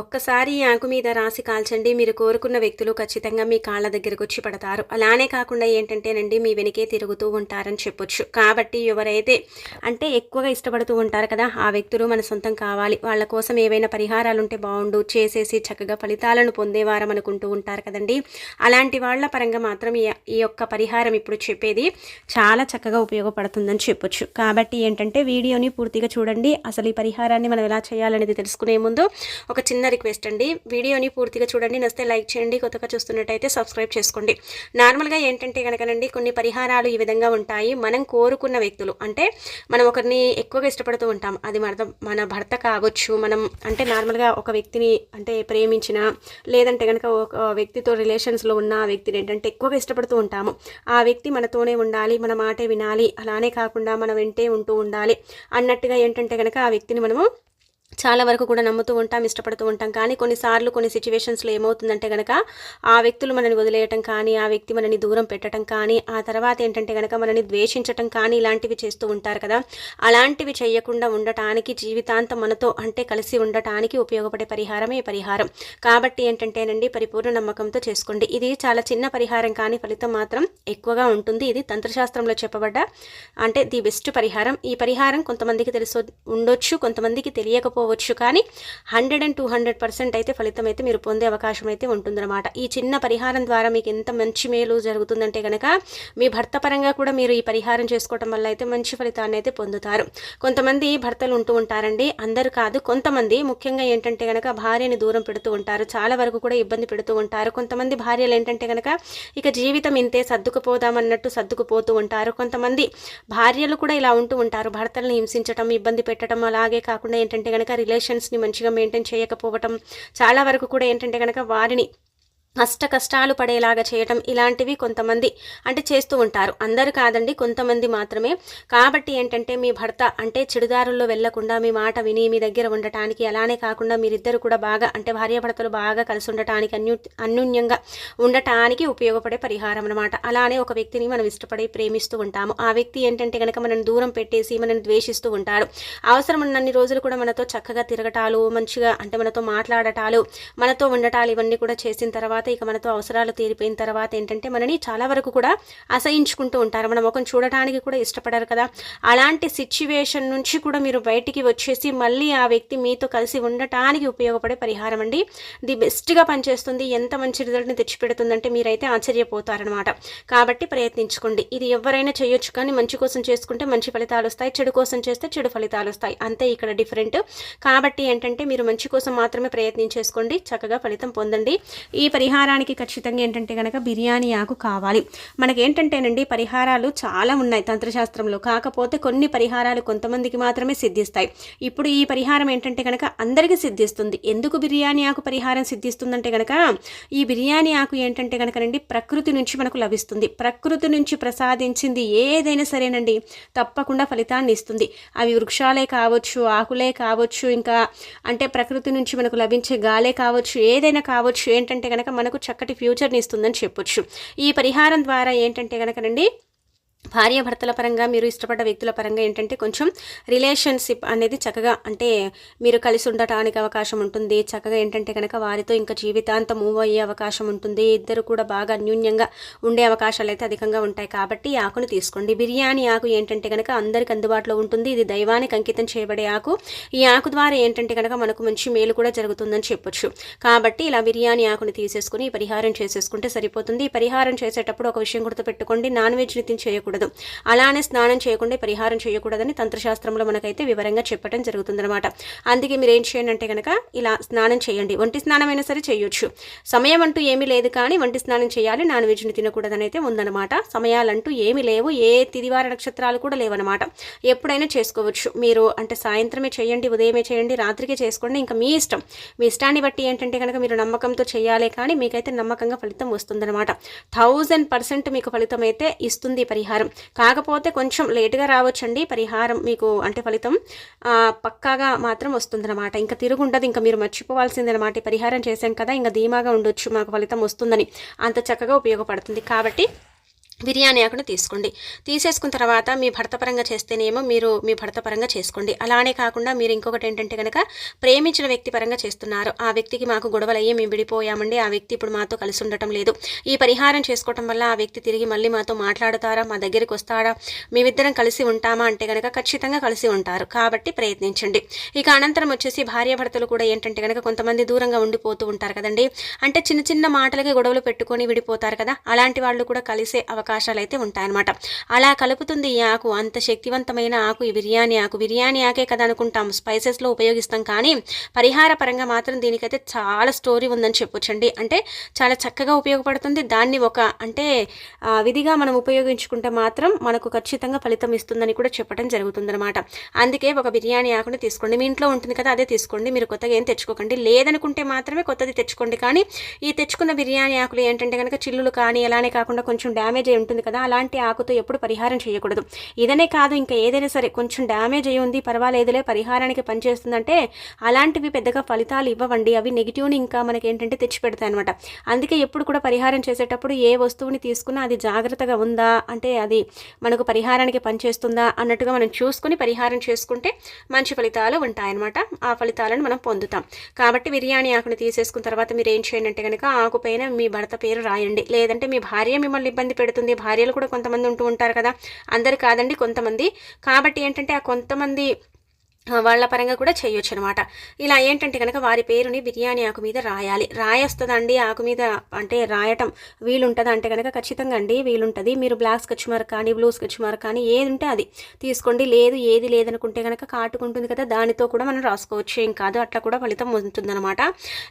ఒక్కసారి ఈ ఆకు మీద రాసి కాల్చండి. మీరు కోరుకున్న వ్యక్తులు ఖచ్చితంగా మీ కాళ్ళ దగ్గరకు వచ్చి పడతారు. అలానే కాకుండా ఏంటంటేనండి మీ వెనకే తిరుగుతూ ఉంటారని చెప్పొచ్చు. కాబట్టి ఎవరైతే అంటే ఎక్కువగా ఇష్టపడుతూ ఉంటారు కదా ఆ వ్యక్తులు మన సొంతం కావాలి. వాళ్ళ కోసం ఏవైనా పరిహారాలు ఉంటే బాగుండు చేసేసి చక్కగా ఫలితాలను పొందేవారం అనుకుంటూ ఉంటారు కదండి. అలాంటి వాళ్ళ పరంగా మాత్రం ఈ ఈ యొక్క పరిహారం ఇప్పుడు చెప్పేది చాలా చక్కగా ఉపయోగపడుతుందని చెప్పొచ్చు. కాబట్టి ఏంటంటే వీడియోని పూర్తిగా చూడండి. అసలు ఈ పరిహారాన్ని మనం ఎలా చేయాలనేది తెలుసుకునే ముందు ఒక చిన్న రిక్వెస్ట్ అండి. వీడియోని పూర్తిగా చూడండి. నస్తే లైక్ చేయండి. కొత్తగా చూస్తున్నట్టయితే సబ్స్క్రైబ్ చేసుకోండి. నార్మల్గా ఏంటంటే కనుకనండి కొన్ని పరిహారాలు ఈ విధంగా ఉంటాయి. మనం కోరుకున్న వ్యక్తులు అంటే మనం ఒకరిని ఎక్కువగా ఇష్టపడుతూ ఉంటాం. అది మన మన భర్త కావచ్చు మనం అంటే నార్మల్గా ఒక వ్యక్తిని అంటే ప్రేమించిన లేదంటే కనుక ఒక వ్యక్తితో రిలేషన్స్లో ఉన్న ఆ వ్యక్తిని ఏంటంటే ఎక్కువగా ఇష్టపడుతూ ఉంటాము. ఆ వ్యక్తి మనతోనే ఉండాలి మన మాటే వినాలి అలానే కాకుండా మన వెంటే ఉంటూ ఉండాలి అన్నట్టుగా ఏంటంటే కనుక ఆ వ్యక్తిని మనము చాలా వరకు కూడా నమ్ముతూ ఉంటాం ఇష్టపడుతూ ఉంటాం. కానీ కొన్నిసార్లు కొన్ని సిచ్యువేషన్స్లో ఏమవుతుందంటే కనుక ఆ వ్యక్తులు మనని వదిలేయటం కానీ ఆ వ్యక్తి మనని దూరం పెట్టడం కానీ ఆ తర్వాత ఏంటంటే కనుక మనని ద్వేషించటం కానీ ఇలాంటివి చేస్తూ ఉంటారు కదా. అలాంటివి చేయకుండా ఉండటానికి జీవితాంతం మనతో అంటే కలిసి ఉండటానికి ఉపయోగపడే పరిహారమే పరిహారం. కాబట్టి ఏంటంటేనండి పరిపూర్ణ నమ్మకంతో చేసుకోండి. ఇది చాలా చిన్న పరిహారం కానీ ఫలితం మాత్రం ఎక్కువగా ఉంటుంది. ఇది తంత్రశాస్త్రంలో చెప్పబడ్డ అంటే ది బెస్ట్ పరిహారం. ఈ పరిహారం కొంతమందికి తెలుసు ఉండొచ్చు కొంతమందికి తెలియకపో పోవచ్చు కానీ hundred and two hundred percent అయితే ఫలితం అయితే మీరు పొందే అవకాశం అయితే ఉంటుందన్నమాట. ఈ చిన్న పరిహారం ద్వారా మీకు ఎంత మంచి మేలు జరుగుతుందంటే కనుక మీ భర్త పరంగా కూడా మీరు ఈ పరిహారం చేసుకోవటం వల్ల అయితే మంచి ఫలితాన్ని అయితే పొందుతారు. కొంతమంది భర్తలు ఉంటూ ఉంటారండి. అందరు కాదు కొంతమంది ముఖ్యంగా ఏంటంటే కనుక భార్యని దూరం పెడుతూ ఉంటారు. చాలా వరకు కూడా ఇబ్బంది పెడుతూ ఉంటారు. కొంతమంది భార్యలు ఏంటంటే కనుక ఇక జీవితం ఇంతే సర్దుకుపోదామన్నట్టు సర్దుకుపోతూ ఉంటారు. కొంతమంది భార్యలు కూడా ఇలా ఉంటూ ఉంటారు. భర్తలను హింసించటం ఇబ్బంది పెట్టడం అలాగే కాకుండా ఏంటంటే కనుక రిలేషన్స్ని మంచిగా మెయింటైన్ చేయకపోవటం చాలా వరకు కూడా ఏంటంటే కనుక వారిని అష్ట కష్టాలు పడేలాగా చేయటం ఇలాంటివి కొంతమంది అంటే చేస్తూ ఉంటారు. అందరు కాదండి కొంతమంది మాత్రమే. కాబట్టి ఏంటంటే మీ భర్త అంటే చెడుదారుల్లో వెళ్ళకుండా మీ మాట విని మీ దగ్గర ఉండటానికి అలానే కాకుండా మీరిద్దరు కూడా బాగా అంటే భార్యాభర్తలు బాగా కలిసి ఉండటానికి అన్యు అన్యూన్యంగా ఉండటానికి ఉపయోగపడే పరిహారం అనమాట అలానే ఒక వ్యక్తిని మనం ఇష్టపడి ప్రేమిస్తూ ఉంటాము. ఆ వ్యక్తి ఏంటంటే కనుక మనం దూరం పెట్టేసి మనల్ని ద్వేషిస్తూ ఉంటాడు. అవసరం ఉన్నన్ని రోజులు కూడా మనతో చక్కగా తిరగటాలు మంచిగా అంటే మనతో మాట్లాడటాలు మనతో ఉండటాలు ఇవన్నీ కూడా చేసిన తర్వాత తర్వాత ఇక మనతో అవసరాలు తీరిపోయిన తర్వాత ఏంటంటే మనని చాలా వరకు కూడా అసహించుకుంటూ ఉంటారు. మన ముఖం చూడటానికి కూడా ఇష్టపడరు కదా. అలాంటి సిచ్యువేషన్ నుంచి కూడా మీరు బయటికి వచ్చేసి మళ్ళీ ఆ వ్యక్తి మీతో కలిసి ఉండటానికి ఉపయోగపడే పరిహారం అండి. ది బెస్ట్గా పనిచేస్తుంది. ఎంత మంచి రిజల్ట్ని తెచ్చిపెడుతుందంటే మీరైతే ఆశ్చర్యపోతారనమాట కాబట్టి ప్రయత్నించుకోండి. ఇది ఎవరైనా చేయొచ్చు కానీ మంచి కోసం చేసుకుంటే మంచి ఫలితాలు వస్తాయి. చెడు కోసం చేస్తే చెడు ఫలితాలు వస్తాయి. అంతే ఇక్కడ డిఫరెంట్ కాబట్టి ఏంటంటే మీరు మంచి కోసం మాత్రమే ప్రయత్నించేసుకోండి. చక్కగా ఫలితం పొందండి. ఈ పరిహారం పరిహారానికి ఖచ్చితంగా ఏంటంటే కనుక బిర్యానీ ఆకు కావాలి. మనకి ఏంటంటేనండి పరిహారాలు చాలా ఉన్నాయి తంత్రశాస్త్రంలో. కాకపోతే కొన్ని పరిహారాలు కొంతమందికి మాత్రమే సిద్ధిస్తాయి. ఇప్పుడు ఈ పరిహారం ఏంటంటే కనుక అందరికీ సిద్ధిస్తుంది. ఎందుకు బిర్యానీ ఆకు పరిహారం సిద్ధిస్తుందంటే కనుక ఈ బిర్యానీ ఆకు ఏంటంటే కనుకనండి ప్రకృతి నుంచి మనకు లభిస్తుంది. ప్రకృతి నుంచి ప్రసాదించింది ఏదైనా సరేనండి తప్పకుండా ఫలితాన్ని ఇస్తుంది. అవి వృక్షాలే కావచ్చు ఆకులే కావచ్చు ఇంకా అంటే ప్రకృతి నుంచి మనకు లభించే గాలే కావచ్చు ఏదైనా కావచ్చు ఏంటంటే కనుక మన మనకు చక్కటి ఫ్యూచర్ని ఇస్తుందని చెప్పొచ్చు. ఈ పరిహారం ద్వారా ఏంటంటే కనుకనండి భార్యాభర్తల పరంగా మీరు ఇష్టపడ్డ వ్యక్తుల పరంగా ఏంటంటే కొంచెం రిలేషన్షిప్ అనేది చక్కగా అంటే మీరు కలిసి ఉండటానికి అవకాశం ఉంటుంది. చక్కగా ఏంటంటే కనుక వారితో ఇంకా జీవితాంతం మూవ్ అయ్యే అవకాశం ఉంటుంది. ఇద్దరు కూడా బాగా అన్యూన్యంగా ఉండే అవకాశాలు అయితే అధికంగా ఉంటాయి. కాబట్టి ఈ ఆకును తీసుకోండి. బిర్యానీ ఆకు ఏంటంటే కనుక అందరికి అందుబాటులో ఉంటుంది. ఇది దైవానికి అంకితం చేయబడే ఆకు. ఈ ఆకు ద్వారా ఏంటంటే కనుక మనకు మంచి మేలు కూడా జరుగుతుందని చెప్పొచ్చు. కాబట్టి ఇలా బిర్యానీ ఆకుని తీసేసుకుని పరిహారం చేసేసుకుంటే సరిపోతుంది. ఈ పరిహారం చేసేటప్పుడు ఒక విషయం గుర్తుపెట్టుకోండి. నాన్ వెజ్ నితిని చేయకూడదు. చేయకూడదు అలానే స్నానం చేయకుండా పరిహారం చేయకూడదని తంత్రశాస్త్రంలో మనకైతే వివరంగా చెప్పడం జరుగుతుందన్నమాట. అందుకే మీరు ఏం చేయండి అంటే కనుక ఇలా స్నానం చేయండి. ఒంటి స్నానం అయినా సరే చేయొచ్చు. సమయం అంటూ ఏమీ లేదు కానీ వంటి స్నానం చేయాలి. నాన్ వెజ్ని తినకూడదని అయితే ఉందన్నమాట. సమయాలంటూ ఏమీ లేవు. ఏ తిదివార నక్షత్రాలు కూడా లేవన్నమాట. ఎప్పుడైనా చేసుకోవచ్చు. మీరు అంటే సాయంత్రమే చేయండి ఉదయమే చేయండి రాత్రికే చేసుకోండి. ఇంకా మీ ఇష్టం. మీ ఇష్టాన్ని బట్టి ఏంటంటే కనుక మీరు నమ్మకంతో చేయాలి కానీ మీకైతే నమ్మకంగా ఫలితం వస్తుందన్నమాట. థౌజండ్ పర్సెంట్ మీకు ఫలితం అయితే ఇస్తుంది పరిహారం. పరిహారం. కాకపోతే కొంచెం లేటుగా రావచ్చండి. పరిహారం మీకు అంటే ఫలితం పక్కాగా మాత్రం వస్తుందన్నమాట. ఇంకా తిరుగుండదు ఇంకా మీరు మర్చిపోవాల్సిందనమాట పరిహారం చేశాం కదా ఇంకా ధీమాగా ఉండొచ్చు మాకు ఫలితం వస్తుందని. అంత చక్కగా ఉపయోగపడుతుంది. కాబట్టి బిర్యానీ ఆకును తీసుకోండి. తీసేసుకున్న తర్వాత మీ భర్త పరంగా చేస్తేనేమో మీరు మీ భర్త పరంగా చేసుకోండి. అలానే కాకుండా మీరు ఇంకొకటి ఏంటంటే కనుక ప్రేమించిన వ్యక్తి పరంగా చేస్తున్నారు. ఆ వ్యక్తికి మాకు గొడవలయ్యి మేము విడిపోయామండి. ఆ వ్యక్తి ఇప్పుడు మాతో కలిసి ఉండటం లేదు. ఈ పరిహారం చేసుకోవటం వల్ల ఆ వ్యక్తి తిరిగి మళ్ళీ మాతో మాట్లాడతారా? మా దగ్గరికి వస్తాడా? మేమిద్దరం కలిసి ఉంటామా అంటే కనుక ఖచ్చితంగా కలిసి ఉంటారు. కాబట్టి ప్రయత్నించండి. ఇక అనంతరం వచ్చేసి భార్యాభర్తలు కూడా ఏంటంటే కనుక కొంతమంది దూరంగా ఉండిపోతూ ఉంటారు కదండి. అంటే చిన్న చిన్న మాటలకి గొడవలు పెట్టుకొని విడిపోతారు కదా. అలాంటి వాళ్ళు కూడా కలిసే అవకాశాలు అయితే ఉంటాయన్నమాట. అలా కలుపుతుంది ఈ ఆకు. అంత శక్తివంతమైన ఆకు ఈ బిర్యానీ ఆకు. బిర్యానీ ఆకే కదా అనుకుంటాం. స్పైసెస్లో ఉపయోగిస్తాం కానీ పరిహార పరంగా మాత్రం దీనికైతే చాలా స్టోరీ ఉందని చెప్పొచ్చండి. అంటే చాలా చక్కగా ఉపయోగపడుతుంది. దాన్ని ఒక అంటే విధిగా మనం ఉపయోగించుకుంటే మాత్రం మనకు ఖచ్చితంగా ఫలితం ఇస్తుందని కూడా చెప్పడం జరుగుతుందనమాట అందుకే ఒక బిర్యానీ ఆకుని తీసుకోండి. మీ ఇంట్లో ఉంటుంది కదా అదే తీసుకోండి. మీరు కొత్తగా ఏం తెచ్చుకోకండి. లేదనుకుంటే మాత్రమే కొత్తది తెచ్చుకోండి. కానీ ఈ తెచ్చుకున్న బిర్యానీ ఆకులు ఏంటంటే కనుక చిల్లులు కానీ అలానే కాకుండా కొంచెం డ్యామేజ్ ఉంటుంది కదా అలాంటి ఆకుతో ఎప్పుడు పరిహారం చేయకూడదు. ఇదనే కాదు ఇంకా ఏదైనా సరే కొంచెం డ్యామేజ్ అయ్యి ఉంది పర్వాలేదులే పరిహారానికి పనిచేస్తుందంటే అలాంటివి పెద్దగా ఫలితాలు ఇవ్వవండి. అవి నెగిటివ్ని ఇంకా మనకి ఏంటంటే తెచ్చి పెడతాయి అనమాట అందుకే ఎప్పుడు కూడా పరిహారం చేసేటప్పుడు ఏ వస్తువుని తీసుకున్నా అది జాగ్రత్తగా ఉందా అంటే అది మనకు పరిహారానికి పనిచేస్తుందా అన్నట్టుగా మనం చూసుకుని పరిహారం చేసుకుంటే మంచి ఫలితాలు ఉంటాయన్నమాట ఆ ఫలితాలను మనం పొందుతాం. కాబట్టి బిర్యానీ ఆకుని తీసేసుకున్న తర్వాత మీరు ఏం చేయండి అంటే కనుక ఆకుపైన మీ భర్త పేరు రాయండి. లేదంటే మీ భార్య మిమ్మల్ని ఇబ్బంది పెడుతుంది ఉంటుంది. భార్యలు కూడా కొంతమంది ఉంటూ ఉంటారు కదా. అందరు కాదండి కొంతమంది. కాబట్టి ఏంటంటే ఆ కొంతమంది వాళ్ళ పరంగా కూడా చేయొచ్చు అనమాట ఇలా ఏంటంటే కనుక వారి పేరుని బిర్యానీ ఆకు మీద రాయాలి. రాయొస్తుందండి ఆకు మీద అంటే రాయటం వీలుంటుంది అంటే కనుక ఖచ్చితంగా అండి వీలుంటుంది. మీరు బ్లాక్ స్కెచ్ మార్క్ కానీ బ్లూ స్కెచ్ మార్క్ కానీ ఏది ఉంటే అది. తీసుకోండి లేదు ఏది లేదనుకుంటే కనుక కాటుకుంటుంది కదా దానితో కూడా మనం రాసుకోవచ్చు. ఏం కాదు అట్లా కూడా ఫలితం ఉంటుందన్నమాట.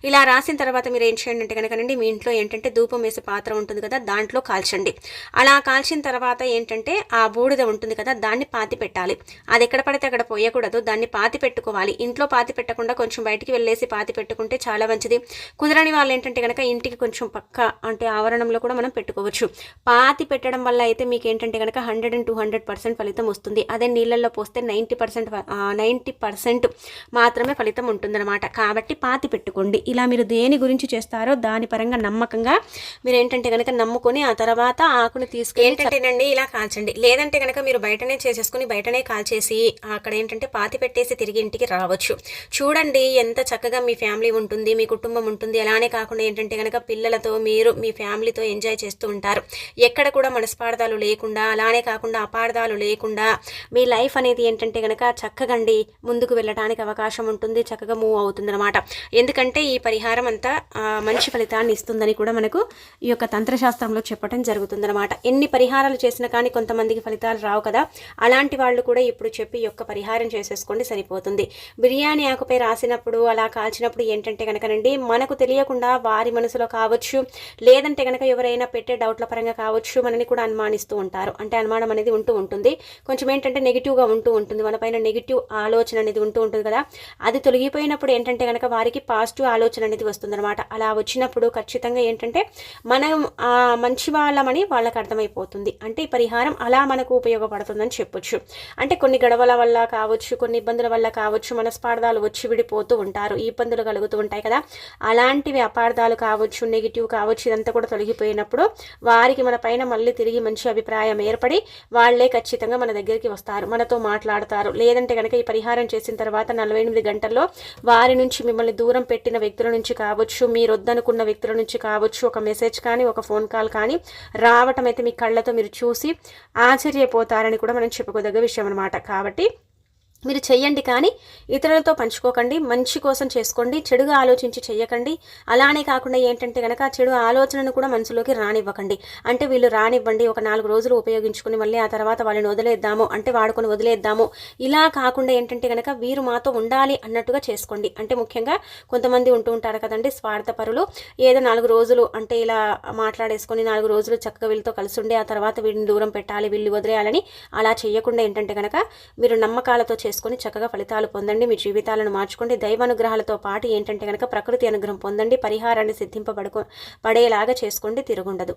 ఇలా రాసిన తర్వాత మీరు ఏం చేయండి అంటే కనుకనండి మీ ఇంట్లో ఏంటంటే ధూపం వేసే పాత్ర ఉంటుంది కదా దాంట్లో కాల్చండి. అలా కాల్చిన తర్వాత ఏంటంటే ఆ బూడిద ఉంటుంది కదా దాన్ని పాతి పెట్టాలి. అది ఎక్కడ పడితే అక్కడ పోయకూడదు. దాన్ని దాన్ని పాతి పెట్టుకోవాలి. ఇంట్లో పాతి పెట్టకుండా కొంచెం బయటికి వెళ్ళేసి పాతి పెట్టుకుంటే చాలా మంచిది. కుదరని వాళ్ళు ఏంటంటే కనుక ఇంటికి కొంచెం పక్క అంటే ఆవరణంలో కూడా మనం పెట్టుకోవచ్చు. పాతి పెట్టడం వల్ల అయితే మీకు ఏంటంటే కనుక hundred and two hundred percent ఫలితం వస్తుంది. అదే నీళ్ళల్లో పోస్తే నైంటీ పర్సెంట్ నైంటీ పర్సెంట్ మాత్రమే ఫలితం ఉంటుందన్నమాట. కాబట్టి పాతి పెట్టుకోండి. ఇలా మీరు దేని గురించి చేస్తారో దాని పరంగా నమ్మకంగా మీరు ఏంటంటే కనుక నమ్ముకొని ఆ తర్వాత ఆకుని తీసుకుని ఏంటంటేనండి ఇలా కాల్చండి. లేదంటే కనుక మీరు బయటనే చేసేసుకుని బయటనే కాల్చేసి అక్కడ ఏంటంటే పాతి పెట్టి పెట్టేసి తిరిగి ఇంటికి రావచ్చు. చూడండి ఎంత చక్కగా మీ ఫ్యామిలీ ఉంటుంది మీ కుటుంబం ఉంటుంది. అలానే కాకుండా ఏంటంటే కనుక పిల్లలతో మీరు మీ ఫ్యామిలీతో ఎంజాయ్ చేస్తూ ఉంటారు. ఎక్కడ కూడా మనస్పార్థాలు లేకుండా అలానే కాకుండా అపార్థాలు లేకుండా మీ లైఫ్ అనేది ఏంటంటే కనుక చక్కగండి ముందుకు వెళ్ళడానికి అవకాశం ఉంటుంది చక్కగా మూవ్ అవుతుంది అనమాట ఎందుకంటే ఈ పరిహారం అంతా మంచి ఫలితాన్ని ఇస్తుందని కూడా మనకు ఈ యొక్క తంత్రశాస్త్రంలో చెప్పడం జరుగుతుందన్నమాట. ఎన్ని పరిహారాలు చేసినా కానీ కొంతమందికి ఫలితాలు రావు కదా. అలాంటి వాళ్ళు కూడా ఇప్పుడు చెప్పి యొక్క పరిహారం చేసేసుకోండి. సరిపోతుంది. బిర్యానీ ఆకుపై రాసినప్పుడు అలా కాల్చినప్పుడు ఏంటంటే కనుకనండి మనకు తెలియకుండా వారి మనసులో కావచ్చు లేదంటే కనుక ఎవరైనా పెట్టే డౌట్ల పరంగా కావచ్చు మనని కూడా అనుమానిస్తూ ఉంటారు. అంటే అనుమానం అనేది ఉంటూ ఉంటుంది. కొంచెం ఏంటంటే నెగిటివ్గా ఉంటూ ఉంటుంది. మన పైన నెగిటివ్ ఆలోచన అనేది ఉంటూ ఉంటుంది కదా. అది తొలగిపోయినప్పుడు ఏంటంటే కనుక వారికి పాజిటివ్ ఆలోచన అనేది వస్తుందన్నమాట. అలా వచ్చినప్పుడు ఖచ్చితంగా ఏంటంటే మనం మంచి వాళ్ళమని వాళ్ళకి అర్థమైపోతుంది. అంటే ఈ పరిహారం అలా మనకు ఉపయోగపడుతుందని చెప్పొచ్చు. అంటే కొన్ని గడవల వల్ల కావచ్చు కొన్ని ఇబ్బందుల వల్ల కావచ్చు మనస్పార్థాలు వచ్చి విడిపోతూ ఉంటారు ఇబ్బందులు కలుగుతూ ఉంటాయి కదా. అలాంటివి అపార్థాలు కావచ్చు నెగిటివ్ కావచ్చు ఇదంతా కూడా తొలగిపోయినప్పుడు వారికి మన పైన మళ్ళీ తిరిగి మంచి అభిప్రాయం ఏర్పడి వాళ్ళే ఖచ్చితంగా మన దగ్గరికి వస్తారు మనతో మాట్లాడతారు. లేదంటే కనుక ఈ పరిహారం చేసిన తర్వాత నలభై ఎనిమిది గంటల్లో వారి నుంచి మిమ్మల్ని దూరం పెట్టిన వ్యక్తుల నుంచి కావచ్చు మీరు వద్దనుకున్న వ్యక్తుల నుంచి కావచ్చు ఒక మెసేజ్ కానీ ఒక ఫోన్ కాల్ కానీ రావటం అయితే మీ కళ్ళతో మీరు చూసి ఆశ్చర్యపోతారని కూడా మనం చెప్పుకోదగ్గ విషయం అనమాట కాబట్టి మీరు చెయ్యండి కానీ ఇతరులతో పంచుకోకండి మంచి కోసం చేసుకోండి చెడుగా ఆలోచించి చెయ్యకండి. అలానే కాకుండా ఏంటంటే కనుక చెడు ఆలోచనను కూడా మనసులోకి రానివ్వకండి. అంటే వీళ్ళు రానివ్వండి ఒక నాలుగు రోజులు ఉపయోగించుకుని మళ్ళీ ఆ తర్వాత వాళ్ళని వదిలేద్దాము అంటే వాడుకొని వదిలేద్దాము. ఇలా కాకుండా ఏంటంటే కనుక వీరు మాతో ఉండాలి అన్నట్టుగా చేసుకోండి. అంటే ముఖ్యంగా కొంతమంది ఉంటూ ఉంటారు కదండి స్వార్థపరులు. ఏదో నాలుగు రోజులు అంటే ఇలా మాట్లాడేసుకొని నాలుగు రోజులు చక్కగా వీళ్ళతో కలిసి ఉండి ఆ తర్వాత వీళ్ళని దూరం పెట్టాలి వీళ్ళు వదిలేయాలని అలా చేయకుండా ఏంటంటే కనుక మీరు నమ్మకాలతో చేసుకోండి చేసుకుని చక్కగా ఫలితాలు పొందండి. మీ జీవితాలను మార్చుకోండి. దైవానుగ్రహాలతో పాటు ఏంటంటే కనుక ప్రకృతి అనుగ్రహం పొందండి. పరిహారాన్ని సిద్ధింపబడుకో పడేలాగా చేసుకోండి తిరుగుండదు.